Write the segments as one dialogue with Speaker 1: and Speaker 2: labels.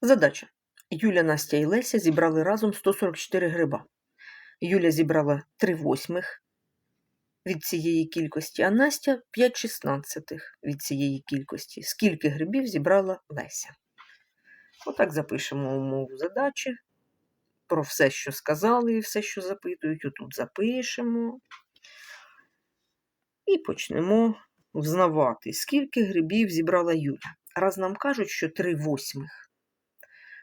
Speaker 1: Задача. Юля, Настя і Леся зібрали разом 144 гриба. Юля зібрала 3 восьмих від цієї кількості, а Настя 5 шістнадцятих від цієї кількості. Скільки грибів зібрала Леся? Отак запишемо умову задачі. Про все, що сказали, і все, що запитують, отут запишемо. І почнемо взнавати, скільки грибів зібрала Юля. Раз нам кажуть, що 3 восьмих,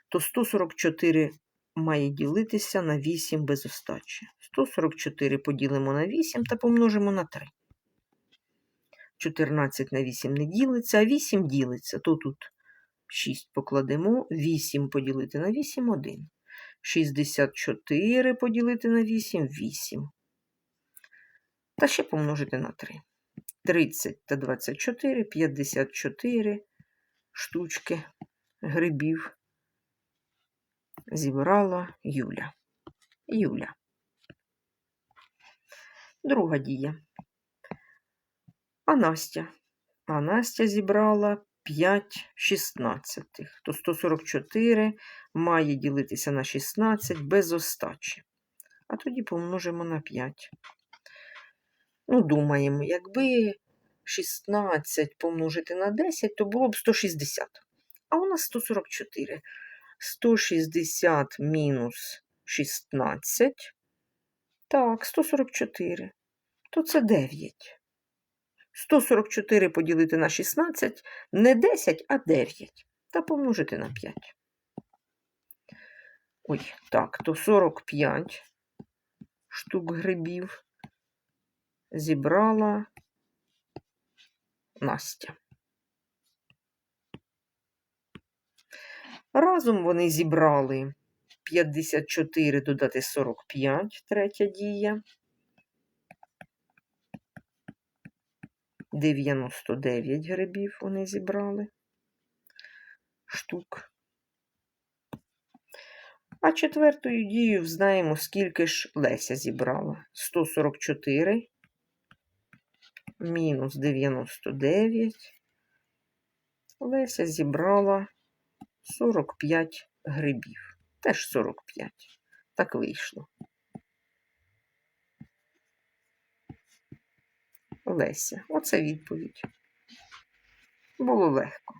Speaker 1: то 144 має ділитися на 8 без остачі. 144 поділимо на 8 та помножимо на 3. 14 на 8 не ділиться, а 8 ділиться. То тут 6 покладемо, 8 поділити на 8 – 1. 64 поділити на 8 – 8. Та ще помножити на 3. 30 та 24 – 54 штучки грибів зібрала Юля. Юля. Друга дія. А Настя. А Настя зібрала 5 шістнадцятих. То 144 має ділитися на 16 без остачі. А тоді помножимо на 5. Ну, думаємо, якби 16 помножити на 10, то було б 160. А у нас 144. 160 мінус 16. Так, 144. То це 9. 144 поділити на 16 не 10, а 9. Та помножити на 5. Ой, так, то 45 штук грибів зібрала Настя. Разом вони зібрали 54 додати 45, третя дія. 99 грибів вони зібрали штук. А четвертою дією знаємо, скільки ж Леся зібрала. 144 мінус 99. Леся зібрала 45 грибів. Теж 45. Так вийшло. Леся. Оце відповідь. Було легко.